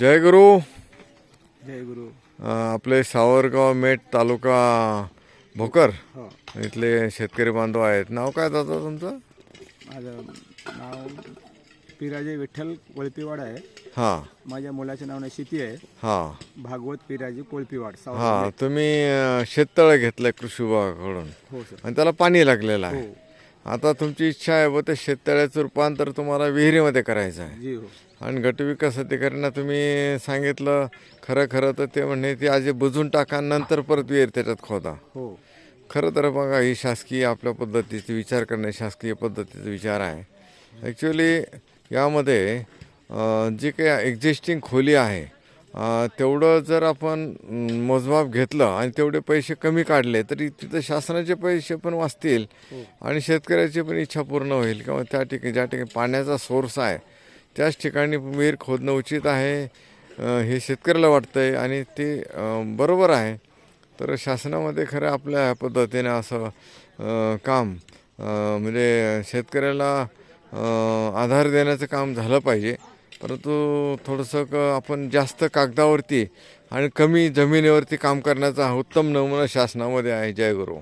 जय गुरु. जय गुरु. आपले सावरगाव मेट तालुका भोकर हो. इथले शेतकरी बांधव आहेत. नाव काय दादा तुमचं? माझं नाव पिराजे विठ्ठल कोळपीवाड आहे. हां. माझ्या मुलाच्या नावाने शेती आहे. हां. भागवत पिराजी कोळपीवाड सावंत. हां तुम्ही शेततळं घेतलं कृषी विभागाकडून. हो सर. आणि त्याला पाणी लागलेलं आहे. हो. आता तुमची इच्छा आहे व ते शेततळ्याचं रूपांतर तुम्हाला विहिरीमध्ये करायचं आहे. हो. आणि गटविकास अधिकाऱ्यांना तुम्ही सांगितलं खरं खरं तर ते म्हणे ते आधी बुजून टाका नंतर परत विहीर त्याच्यात खोदा. हो. खरं तर बघा ही शासकीय आपल्या पद्धतीचे विचार करणे शासकीय पद्धतीचा विचार आहे. ॲक्च्युली यामध्ये जी काही एक्झिस्टिंग खोली आहे तेवढं जर आपण मोजमाप घेतलं आणि तेवढे पैसे कमी काढले तरी तिथं शासनाचे पैसे पण वाचतील आणि शेतकऱ्याची पण इच्छा पूर्ण होईल. किंवा त्या ठिकाणी ज्या ठिकाणी पाण्याचा सोर्स आहे त्याच ठिकाणी विहीर खोदणं उचित आहे हे शेतकऱ्याला वाटतं आहे आणि ते बरोबर आहे. तर शासनामध्ये खरं आपल्या पद्धतीने असं काम म्हणजे शेतकऱ्याला आधार देण्याचं काम झालं पाहिजे. परंतु थोडंसं क आपण जास्त कागदावरती आणि कमी जमिनीवरती काम करण्याचा उत्तम नमुना शासनामध्ये आहे. जय गुरु.